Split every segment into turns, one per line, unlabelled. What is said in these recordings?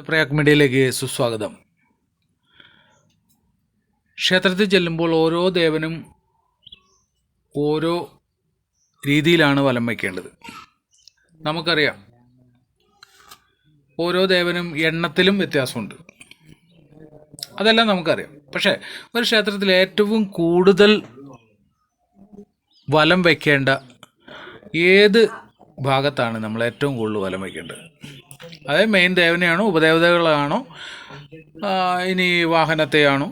പ്രയാഗ് മീഡിയയിലേക്ക് സുസ്വാഗതം. ക്ഷേത്രത്തിൽ ചെല്ലുമ്പോൾ ഓരോ ദേവനും ഓരോ രീതിയിലാണ് വലം വയ്ക്കേണ്ടത്. നമുക്കറിയാം ഓരോ ദേവനും എണ്ണത്തിലും വ്യത്യാസമുണ്ട്. അതെല്ലാം നമുക്കറിയാം. പക്ഷേ ഒരു ക്ഷേത്രത്തിൽ ഏറ്റവും കൂടുതൽ വലം വയ്ക്കേണ്ട ഏത് ഭാഗത്താണ് നമ്മൾ ഏറ്റവും കൂടുതൽ വലം വയ്ക്കേണ്ടത്? അതായത് മെയിൻ ദേവനെയാണോ ഉപദേവതകളാണോ ഇനി വാഹനത്തെയാണോ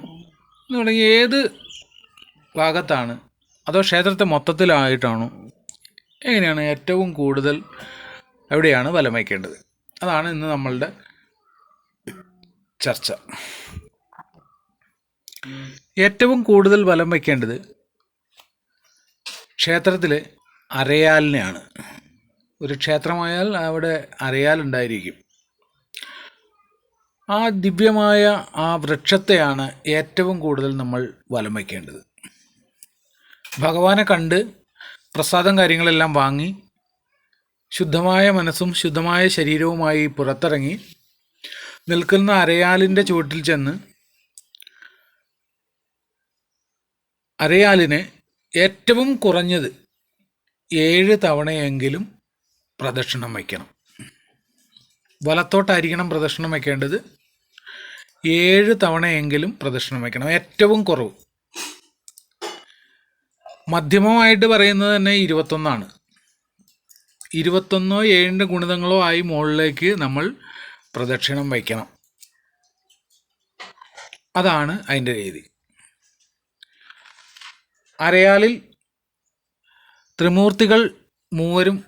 എന്ന് തുടങ്ങി ഏത് ഭാഗത്താണ്? അതോ ക്ഷേത്രത്തെ മൊത്തത്തിലായിട്ടാണോ? എങ്ങനെയാണ് ഏറ്റവും കൂടുതൽ എവിടെയാണ് വലം വയ്ക്കേണ്ടത് അതാണ് ഇന്ന് നമ്മളുടെ ചർച്ച. ഏറ്റവും കൂടുതൽ വലം വയ്ക്കേണ്ടത് ക്ഷേത്രത്തിൽ അരയാലിനെയാണ്. ഒരു ക്ഷേത്രമായാൽ അവിടെ അരയാലുണ്ടായിരിക്കും ആ ദിവ്യമായ ആ വൃക്ഷത്തെയാണ് ഏറ്റവും കൂടുതൽ നമ്മൾ വലം വയ്ക്കേണ്ടത്. ഭഗവാനെ കണ്ട് പ്രസാദം കാര്യങ്ങളെല്ലാം വാങ്ങി ശുദ്ധമായ മനസ്സും ശുദ്ധമായ ശരീരവുമായി പുറത്തിറങ്ങി നിൽക്കുന്ന അരയാലിന്റെ ചുവട്ടിൽ ചെന്ന് അരയാലിനെ ഏറ്റവും കുറഞ്ഞത് ഏഴ് തവണയെങ്കിലും പ്രദക്ഷിണം വയ്ക്കണം. വലത്തോട്ടായിരിക്കണം പ്രദക്ഷിണം വയ്ക്കേണ്ടത്. ഏഴ് തവണയെങ്കിലും പ്രദക്ഷിണം വയ്ക്കണം. ഏറ്റവും കുറവ്. മധ്യമമായിട്ട് പറയുന്നത് തന്നെ ഇരുപത്തൊന്നാണ്. ഇരുപത്തൊന്നോ ഏഴിന്റെ ഗുണിതങ്ങളോ ആയി മുകളിലേക്ക് നമ്മൾ പ്രദക്ഷിണം വയ്ക്കണം. അതാണ് അതിന്റെ രീതി. അരയാലിൽ ത്രിമൂർത്തികൾ മൂവരും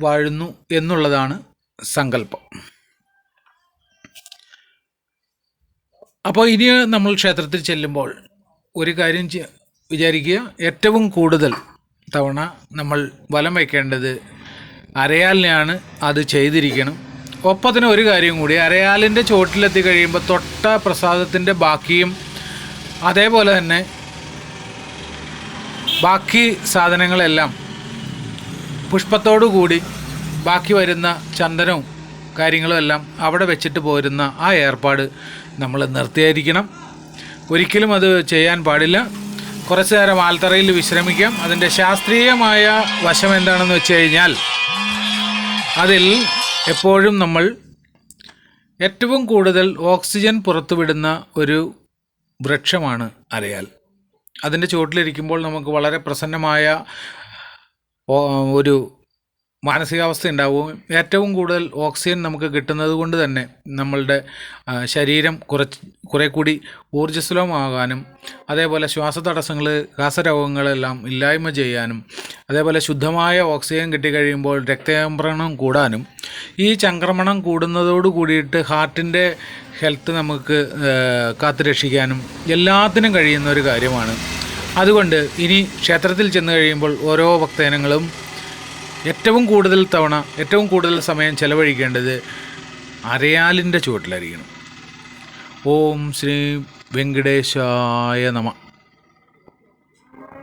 വാഴുന്നു എന്നുള്ളതാണ് സങ്കല്പം. അപ്പോൾ ഇനി നമ്മൾ ക്ഷേത്രത്തിൽ ചെല്ലുമ്പോൾ ഒരു കാര്യം വിചാരിക്കുക. ഏറ്റവും കൂടുതൽ തവണ നമ്മൾ വലം വയ്ക്കേണ്ടത് അരയാലിനെയാണ് അത് ചെയ്തിരിക്കണം. ഒപ്പത്തിന് ഒരു കാര്യം കൂടി അരയാലിന്റെ ചോട്ടിലെത്തി കഴിയുമ്പോൾ തൊട്ട പ്രസാദത്തിന്റെ ബാക്കിയും അതേപോലെ തന്നെ ബാക്കി സാധനങ്ങളെല്ലാം പുഷ്പത്തോടു കൂടി ബാക്കി വരുന്ന ചന്ദനവും കാര്യങ്ങളും എല്ലാം അവിടെ വെച്ചിട്ട് പോരുന്ന ആ ഏർപ്പാട് നമ്മൾ നിർത്തിയായിരിക്കണം. ഒരിക്കലും അത് ചെയ്യാൻ പാടില്ല. കുറച്ച് നേരം ആൽത്തറയിൽ വിശ്രമിക്കാം. അതിന്റെ ശാസ്ത്രീയമായ വശം എന്താണെന്ന് വെച്ച് കഴിഞ്ഞാൽ അതിൽ എപ്പോഴും നമ്മൾ ഏറ്റവും കൂടുതൽ ഓക്സിജൻ പുറത്തുവിടുന്ന ഒരു വൃക്ഷമാണ് അരയാൽ. അതിന്റെ ചുവട്ടിലിരിക്കുമ്പോൾ നമുക്ക് വളരെ പ്രസന്നമായ ഒരു മാനസികാവസ്ഥ ഉണ്ടാവുകയും ഏറ്റവും കൂടുതൽ ഓക്സിജൻ നമുക്ക് കിട്ടുന്നത് കൊണ്ട് തന്നെ നമ്മളുടെ ശരീരം കുറച്ച് കുറേ കൂടി ഊർജസ്വലമാകാനും അതേപോലെ ശ്വാസതടസ്സങ്ങൾ രാസരോഗങ്ങളെല്ലാം ഇല്ലായ്മ ചെയ്യാനും അതേപോലെ ശുദ്ധമായ ഓക്സിജൻ കിട്ടിക്കഴിയുമ്പോൾ രക്തചംക്രമണം കൂടാനും ഈ ചംക്രമണം കൂടുന്നതോട് കൂടിയിട്ട് ഹാർട്ടിന്റെ ഹെൽത്ത് നമുക്ക് കാത്തുരക്ഷിക്കാനും എല്ലാത്തിനും കഴിയുന്ന ഒരു കാര്യമാണ്. അതുകൊണ്ട് ഇനി ക്ഷേത്രത്തിൽ ചെന്ന് കഴിയുമ്പോൾ ഓരോ ഭക്തജനങ്ങളും ഏറ്റവും കൂടുതൽ തവണ ഏറ്റവും കൂടുതൽ സമയം ചെലവഴിക്കേണ്ടത് അരയാലിന്റെ ചുവട്ടിലായിരിക്കണം. ഓം ശ്രീ വെങ്കടേശായ നമ.